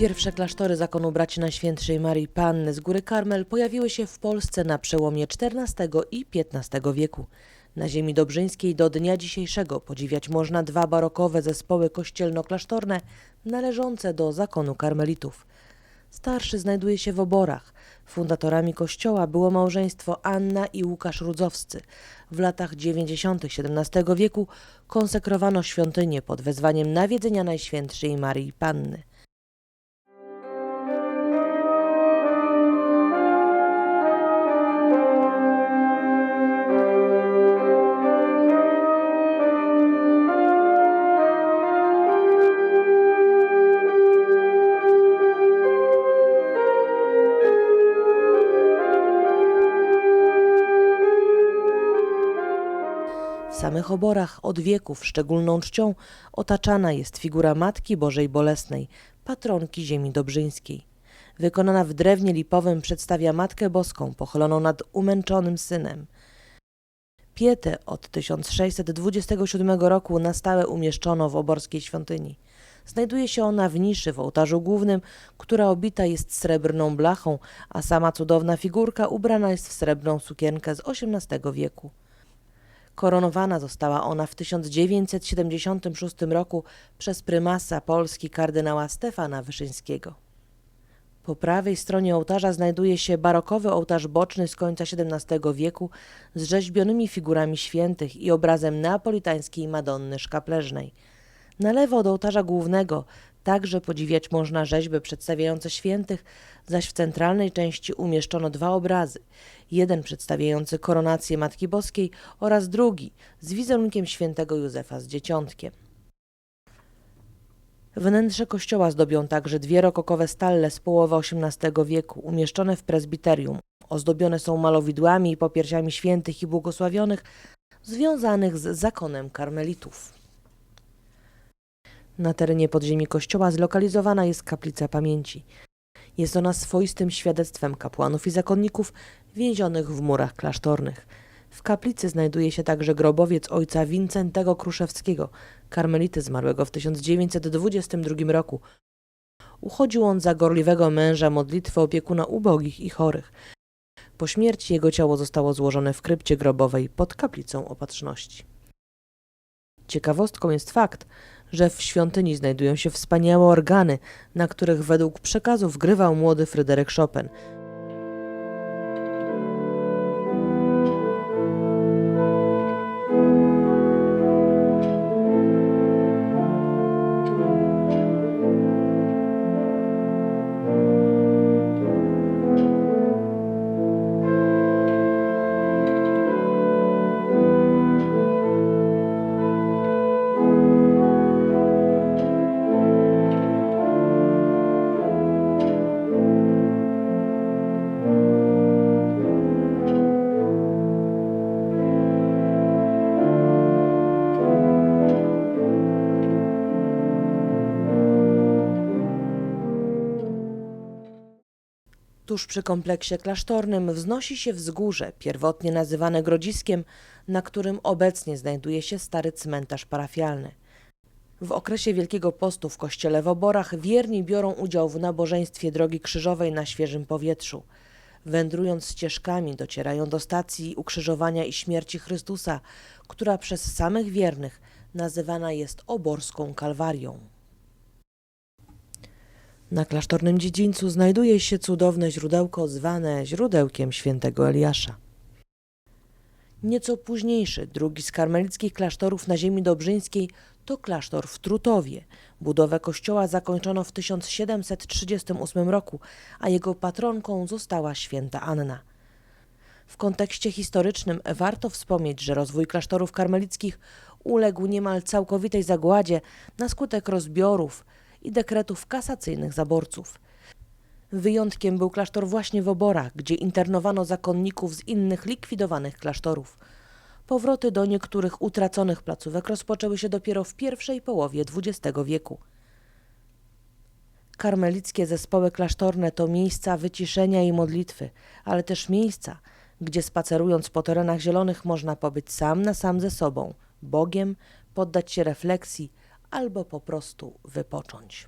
Pierwsze klasztory zakonu braci Najświętszej Marii Panny z Góry Karmel pojawiły się w Polsce na przełomie XIV i XV wieku. Na ziemi dobrzyńskiej do dnia dzisiejszego podziwiać można dwa barokowe zespoły kościelno-klasztorne należące do zakonu karmelitów. Starszy znajduje się w Oborach. Fundatorami kościoła było małżeństwo Anna i Łukasz Rudzowscy. W latach 90. XVII wieku konsekrowano świątynię pod wezwaniem nawiedzenia Najświętszej Marii Panny. Samych oborach od wieków szczególną czcią otaczana jest figura Matki Bożej Bolesnej, patronki ziemi dobrzyńskiej. Wykonana w drewnie lipowym przedstawia Matkę Boską pochyloną nad umęczonym synem. Pietę od 1627 roku na stałe umieszczono w oborskiej świątyni. Znajduje się ona w niszy w ołtarzu głównym, która obita jest srebrną blachą, a sama cudowna figurka ubrana jest w srebrną sukienkę z XVIII wieku. Koronowana została ona w 1976 roku przez prymasa Polski kardynała Stefana Wyszyńskiego. Po prawej stronie ołtarza znajduje się barokowy ołtarz boczny z końca XVII wieku z rzeźbionymi figurami świętych i obrazem neapolitańskiej Madonny Szkapleżnej. Na lewo od ołtarza głównego także podziwiać można rzeźby przedstawiające świętych, zaś w centralnej części umieszczono dwa obrazy. Jeden przedstawiający koronację Matki Boskiej oraz drugi z wizerunkiem świętego Józefa z dzieciątkiem. Wnętrze kościoła zdobią także dwie rokokowe stalle z połowy XVIII wieku, umieszczone w prezbiterium. Ozdobione są malowidłami i popiersiami świętych i błogosławionych, związanych z zakonem karmelitów. Na terenie podziemi kościoła zlokalizowana jest kaplica pamięci. Jest ona swoistym świadectwem kapłanów i zakonników więzionych w murach klasztornych. W kaplicy znajduje się także grobowiec ojca Wincentego Kruszewskiego, karmelity zmarłego w 1922 roku. Uchodził on za gorliwego męża modlitwy opiekuna ubogich i chorych. Po śmierci jego ciało zostało złożone w krypcie grobowej pod kaplicą opatrzności. Ciekawostką jest fakt, że w świątyni znajdują się wspaniałe organy, na których według przekazów grywał młody Fryderyk Chopin. Tuż przy kompleksie klasztornym wznosi się wzgórze, pierwotnie nazywane Grodziskiem, na którym obecnie znajduje się stary cmentarz parafialny. W okresie Wielkiego Postu w kościele w Oborach wierni biorą udział w nabożeństwie Drogi Krzyżowej na świeżym powietrzu. Wędrując ścieżkami docierają do stacji ukrzyżowania i śmierci Chrystusa, która przez samych wiernych nazywana jest oborską kalwarią. Na klasztornym dziedzińcu znajduje się cudowne źródełko zwane źródełkiem świętego Eliasza. Nieco późniejszy, drugi z karmelickich klasztorów na ziemi dobrzyńskiej to klasztor w Trutowie. Budowę kościoła zakończono w 1738 roku, a jego patronką została święta Anna. W kontekście historycznym warto wspomnieć, że rozwój klasztorów karmelickich uległ niemal całkowitej zagładzie na skutek rozbiorów i dekretów kasacyjnych zaborców. Wyjątkiem był klasztor właśnie w Oborach, gdzie internowano zakonników z innych likwidowanych klasztorów. Powroty do niektórych utraconych placówek rozpoczęły się dopiero w pierwszej połowie XX wieku. Karmelickie zespoły klasztorne to miejsca wyciszenia i modlitwy, ale też miejsca, gdzie spacerując po terenach zielonych można pobyć sam na sam ze sobą, Bogiem, poddać się refleksji albo po prostu wypocząć.